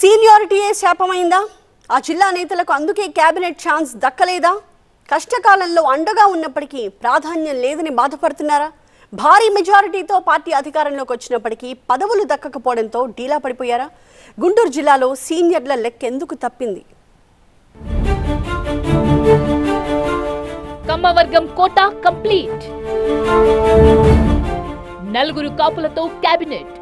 సీనియారిటీయే శాపమైందా? ఆ జిల్లా నేతలకు అందుకే కేబినెట్ ఛాన్స్ దక్కలేదా? కష్టకాలంలో అండగా ఉన్నప్పటికీ ప్రాధాన్యం లేదని బాధపడుతున్నారా? భారీ మెజారిటీతో పార్టీ అధికారంలోకి వచ్చినప్పటికీ పదవులు దక్కకపోవడంతో డీలా పడిపోయారా? గుంటూరు జిల్లాలో సీనియర్ల లెక్కెందుకు తప్పింది? కమ్మవర్గం కోటా కంప్లీట్. నలుగురు కాపులతో కేబినెట్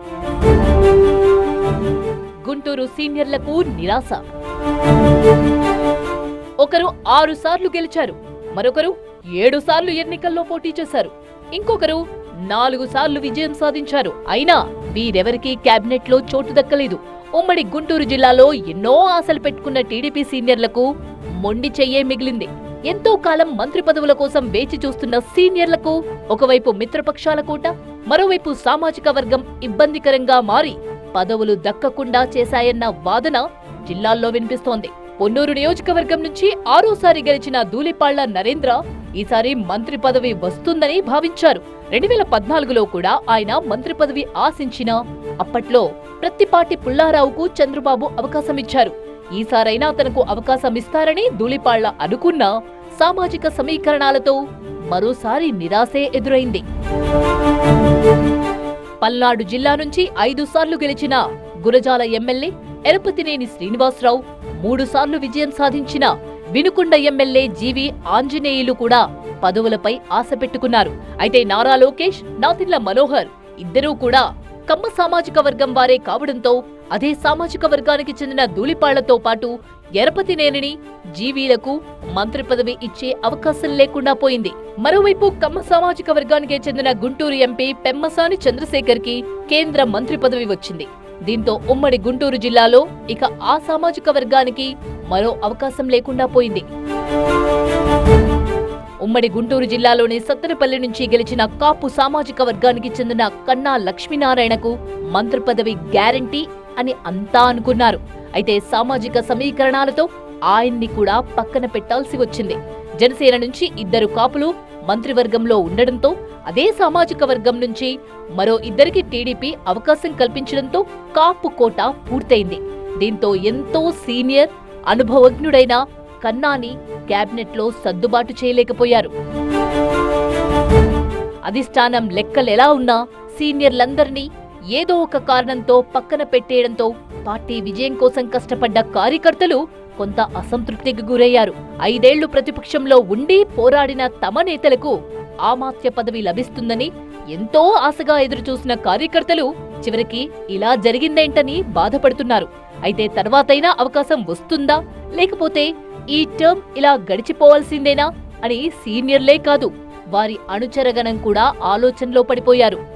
గుంటూరు సీనియర్లకు నిరాశ. ఒకరు ఆరు సార్లు గెలిచారు మరొకరు ఏడు సార్లు ఎన్నికల్లో పోటీ చేశారు. ఇంకొకరు నాలుగు సార్లు విజయం సాధించారు. అయినా వీరెవరికీ కేబినెట్లో చోటు దక్కలేదు. ఉమ్మడి గుంటూరు జిల్లాలో ఎన్నో ఆశలు పెట్టుకున్న టీడీపీ సీనియర్లకు మొండి చెయ్యే మిగిలింది. ఎంతో కాలం మంత్రి పదవుల కోసం వేచి చూస్తున్న సీనియర్లకు ఒకవైపు మిత్రపక్షాల కూట మరోవైపు సామాజిక వర్గం ఇబ్బందికరంగా మారి పదవులు దక్కకుండా చేశాయన్న వాదన జిల్లాల్లో వినిపిస్తోంది. పొన్నూరు నియోజకవర్గం నుంచి ఆరోసారి గెలిచిన ధూళిపాళ్ళ నరేంద్ర ఈసారి మంత్రి పదవి వస్తుందని భావించారు. రెండు వేల పద్నాలుగులో కూడా ఆయన మంత్రి పదవి ఆశించిన అప్పట్లో ప్రత్తిపాటి పుల్లారావుకు చంద్రబాబు అవకాశం ఇచ్చారు. ఈసారైనా తనకు అవకాశం ఇస్తారని ధూళిపాళ్ళ అనుకున్నా సామాజిక సమీకరణాలతో మరోసారి నిరాశే ఎదురైంది. పల్నాడు జిల్లా నుంచి ఐదు సార్లు గెలిచిన గురజాల ఎమ్మెల్యే ఎరపతినేని శ్రీనివాసరావు మూడు సార్లు విజయం సాధించిన వినుకొండ ఎమ్మెల్యే జీవి ఆంజనేయులు కూడా పదవులపై ఆశ పెట్టుకున్నారు. అయితే నారా లోకేష్ నాతిళ్ళ మనోహర్ ఇద్దరూ కూడా కమ్మ సామాజిక వర్గం వారే కావడంతో అదే సామాజిక వర్గానికి చెందిన ధూళిపాళ్ళతో పాటు ఎరపతినేనిని జీవీలకు మంత్రి పదవి ఇచ్చే అవకాశం లేకుండా పోయింది. మరోవైపు కమ్మ సామాజిక వర్గానికే చెందిన గుంటూరు ఎంపీ పెమ్మసాని చంద్రశేఖర్కి కేంద్ర మంత్రి పదవి వచ్చింది. దీంతో ఉమ్మడి గుంటూరు జిల్లాలో ఇక ఆ సామాజిక వర్గానికి మరో అవకాశం లేకుండా పోయింది. ఉమ్మడి గుంటూరు జిల్లాలోని సత్తెనపల్లి నుంచి గెలిచిన కాపు సామాజిక వర్గానికి చెందిన కన్నా లక్ష్మీనారాయణకు మంత్రి పదవి గ్యారంటీ అని అంతా అనుకున్నారు. అయితే సామాజిక సమీకరణాలతో ఆయన్ని కూడా పక్కన పెట్టాల్సి వచ్చింది. జనసేన నుంచి ఇద్దరు కాపులు మంత్రివర్గంలో ఉండడంతో అదే సామాజిక వర్గం నుంచి మరో ఇద్దరికి టీడీపీ అవకాశం కల్పించడంతో కాపు కోట పూర్తయింది. దీంతో ఎంతో సీనియర్ అనుభవజ్ఞుడైన కన్నాని క్యాబినెట్లో సర్దుబాటు చేయలేకపోయారు. అధిష్టానం లెక్కలెలా ఉన్నా సీనియర్లందరినీ ఏదో ఒక కారణంతో పక్కన పెట్టేయడంతో పార్టీ విజయం కోసం కష్టపడ్డ కార్యకర్తలు కొంత అసంతృప్తికి గురయ్యారు. ఐదేళ్ళు ప్రతిపక్షంలో ఉండి పోరాడిన తమ నేతలకు ఆమాత్య పదవి లభిస్తుందని ఎంతో ఆశగా ఎదురుచూసిన కార్యకర్తలు చివరికి ఇలా జరిగిందేంటని బాధపడుతున్నారు. అయితే తర్వాతైనా అవకాశం వస్తుందా? లేకపోతే ఈ టర్మ్ ఇలా గడిచిపోవాల్సిందేనా? అని సీనియర్లే కాదు వారి అనుచరగణం కూడా ఆలోచనలో పడిపోయారు.